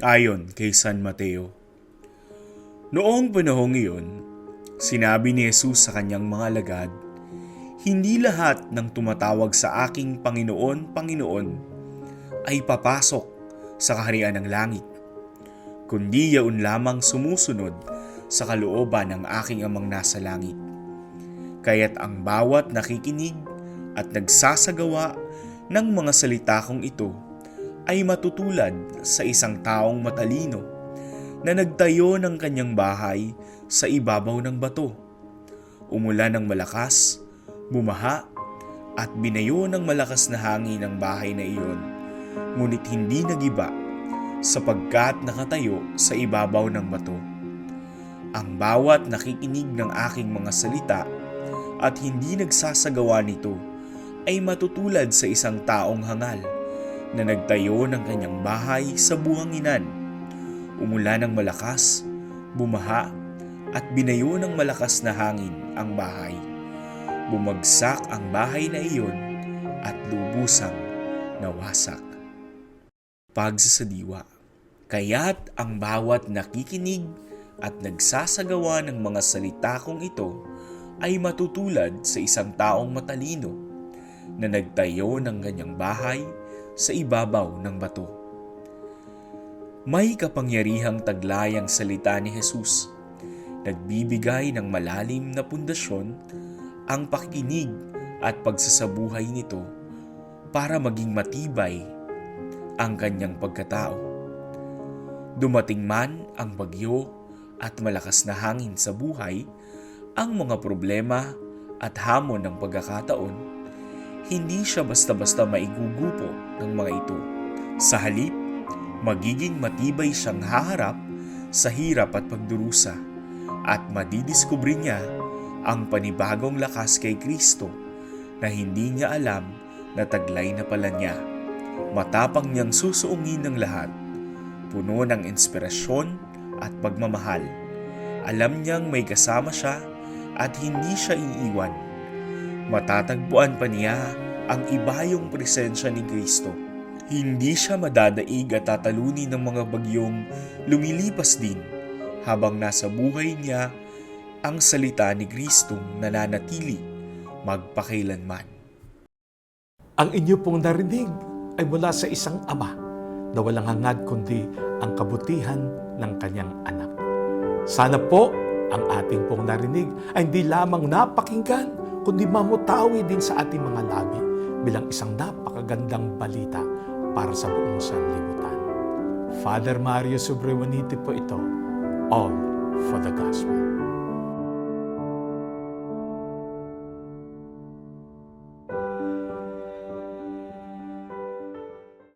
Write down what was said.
ayon kay San Mateo. Noong panahong iyon, sinabi ni Jesus sa kanyang mga alagad, Hindi lahat ng tumatawag sa aking Panginoon, Panginoon ay papasok sa kaharian ng langit, kundi yaon lamang sumusunod sa kalooban ng aking amang nasa langit. Kaya't ang bawat nakikinig at nagsasagawa ng mga salita kong ito ay matutulad sa isang taong matalino na nagtayo ng kanyang bahay sa ibabaw ng bato. Umulan ng malakas, bumaha, at binayo ng malakas na hangin ang bahay na iyon, ngunit hindi nagiba sapagkat nakatayo sa ibabaw ng bato. Ang bawat nakikinig ng aking mga salita at hindi nagsasagawa nito ay matutulad sa isang taong hangal na nagtayo ng kanyang bahay sa buhanginan. Umulan ng malakas, bumaha, at binayo ng malakas na hangin ang bahay. Bumagsak ang bahay na iyon at lubusang nawasak. Pagsasadiwa Kaya't ang bawat nakikinig at nagsasagawa ng mga salita kong ito ay matutulad sa isang taong matalino na nagtayo ng kanyang bahay sa ibabaw ng bato. May kapangyarihang taglay ang salita ni Jesus. Nagbibigay ng malalim na pundasyon ang pakikinig at pagsasabuhay nito para maging matibay ang kanyang pagkatao. Dumating man ang bagyo at malakas na hangin sa buhay, ang mga problema at hamon ng pagkakataon hindi siya basta-basta maigugupo ng mga ito. Sa halip, magiging matibay siyang haharap sa hirap at pagdurusa at madidiskubre niya ang panibagong lakas kay Kristo na hindi niya alam na taglay na pala niya. Matapang niyang susuungin ng lahat, puno ng inspirasyon at pagmamahal. Alam niyang may kasama siya at hindi siya iiwan matatagpuan pa niya ang ibayong presensya ni Kristo. Hindi siya madadaig at tatalunin ng mga bagyong lumilipas din habang nasa buhay niya ang salita ni Kristong nananatili magpakailanman. Ang inyo pong narinig ay mula sa isang ama na walang hangad kundi ang kabutihan ng kanyang anak. Sana po ang ating pong narinig ay hindi lamang napakinggan, kundi mamutawi din sa ating mga labi bilang isang napakagandang balita para sa buong sanlibutan. Father Mario Sobrewaniti po ito, All for the Gospel.